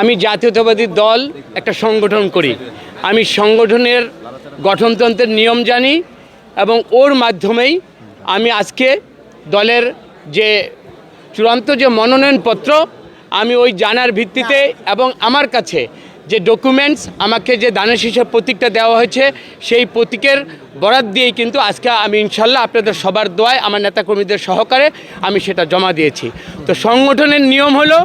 আমি জাতীয়তাবাদী দল একটা সংগঠন করি। আমি সংগঠনের গঠনতন্ত্রের নিয়ম জানি এবং ওর মাধ্যমেই আমি আজকে দলের যে চূড়ান্ত যে মনোনয়নপত্র, আমি ওই জানার ভিত্তিতে এবং আমার কাছে যে ডকুমেন্টস আমাকে যে দানের শীষের প্রতীকটা দেওয়া হয়েছে, সেই প্রতীকের বরাত দিয়েই কিন্তু আজকে আমি ইনশাল্লাহ আপনাদের সবার দোয়ায়, আমার নেতাকর্মীদের সহকারে আমি সেটা জমা দিয়েছি। তো সংগঠনের নিয়ম হলো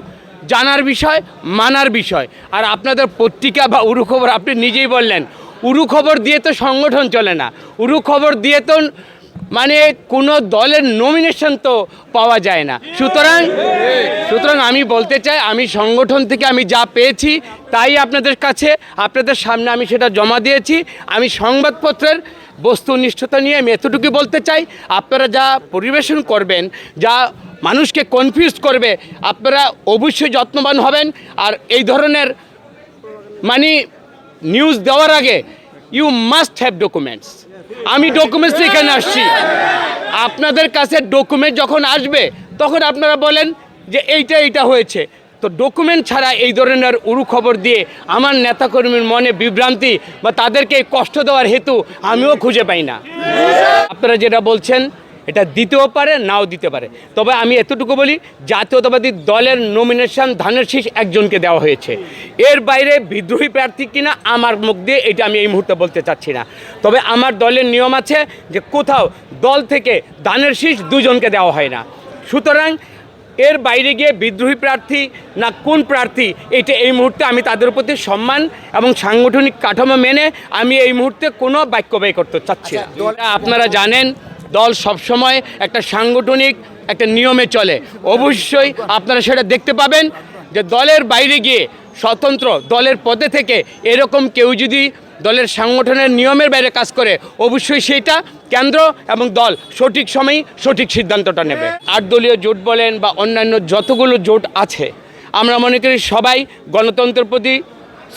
জানার বিষয়, মানার বিষয়। আর আপনাদের পত্রিকা বা উরু খবর আপনি নিজেই বললেন। উরু খবর দিয়ে তো সংগঠন চলে না। উরু খবর দিয়ে তো মানে কোনো দলের নমিনেশন তো পাওয়া যায় না। সুতরাং সুতরাং আমি বলতে চাই, আমি সংগঠন থেকে আমি যা পেয়েছি তাই আপনাদের কাছে, আপনাদের সামনে আমি সেটা জমা দিয়েছি। আমি সংবাদপত্রের বস্তুনিষ্ঠতা নিয়ে আমি এতটুকু বলতে চাই, আপনারা যা পরিবেশন করবেন, যা মানুষকে কনফিউজ করবে। আপনারা অবশ্যই যত্নবান হবেন। আর এই ধরনের মানে নিউজ দেওয়ার আগে ইউ মাস্ট হ্যাভ ডকুমেন্টস আমি ডকুমেন্টস এখানে আসছি। আপনাদের কাছে ডকুমেন্ট যখন আসবে, তখন আপনারা বলেন যে এইটা এইটা হয়েছে। তো ডকুমেন্ট ছাড়া এই ধরনের উরু খবর দিয়ে আমার নেতাকর্মীর মনে বিভ্রান্তি বা তাদেরকে কষ্ট দেওয়ার হেতু আমিও খুঁজে পাই না। আপনারা যেটা বলছেন এটা দিতেও পারে নাও দিতে পারে। তবে আমি এতটুকু বলি জাতীয়তাবাদী দলের নমিনেশন ধানের শীষ একজনকে দেওয়া হয়েছে। এর বাইরে বিদ্রোহী প্রার্থী কিনা আমার মুখ দিয়ে এটা আমি এই মুহূর্তে বলতে চাচ্ছি না। তবে আমার দলের নিয়ম আছে যে কোথাও দল থেকে ধানের শীষ দুজনকে দেওয়া হয় না। সুতরাং এর বাইরে গিয়ে বিদ্রোহী প্রার্থী না কোন প্রার্থী এটা এই মুহূর্তে আমি তাদের প্রতি সম্মান এবং সাংগঠনিক কাঠামো মেনে আমি এই মুহূর্তে কোনো বাক্য ব্যয় করতে চাচ্ছি না। আপনারা জানেন দল সবসময় একটা সাংগঠনিক একটা নিয়মে চলে। অবশ্যই আপনারা সেটা দেখতে পাবেন যে দলের বাইরে গিয়ে স্বতন্ত্র দলের পদে থেকে এরকম কেউ যদি দলের সাংগঠনের নিয়মের বাইরে কাজ করে, অবশ্যই সেইটা কেন্দ্র এবং দল সঠিক সময়ে সঠিক সিদ্ধান্তটা নেবে। আট দলীয় জোট বলেন বা অন্যান্য যতগুলো জোট আছে, আমরা মনে করি সবাই গণতন্ত্রের প্রতি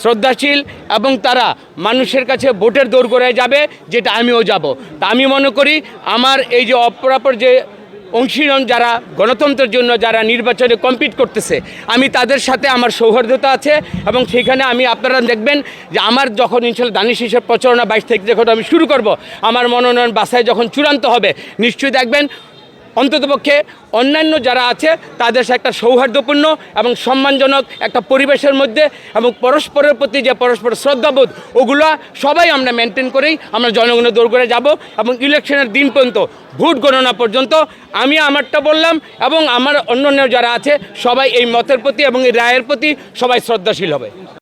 শ্রদ্ধাশীল এবং তারা মানুষের কাছে ভোটের দৌড় করে যাবে, যেটা আমিও যাব। তা আমি মনে করি আমার এই যে অপরাপর যে অংশীদার যারা, গণতন্ত্রের জন্য যারা নির্বাচনে কম্পিট করতেছে, আমি তাদের সাথে আমার সৌহার্দ্যতা আছে এবং সেখানে আমি আপনারা দেখবেন যে আমার যখন ইনশাল্লাহ দানিশ হিসেবে প্রচারণা বাইশ থেকে যখন আমি শুরু করব, আমার মনোনয়ন বাসায় যখন চূড়ান্ত হবে, নিশ্চয়ই দেখবেন অন্ততপক্ষে অন্যান্য যারা আছে, তাদের একটা সৌহার্দ্যপূর্ণ এবং সম্মানজনক একটা পরিবেশের মধ্যে এবং পরস্পরের প্রতি যে পরস্পর শ্রদ্ধাবোধ, ওগুলো সবাই আমরা মেনটেন করেই আমরা জনগণের দৌড় করে যাব এবং ইলেকশনের দিন পর্যন্ত, ভোট গণনা পর্যন্ত আমি আমারটা বললাম এবং আমার অন্যান্য যারা আছে, সবাই এই মতের প্রতি এবং এই রায়ের প্রতি সবাই শ্রদ্ধাশীল হবে।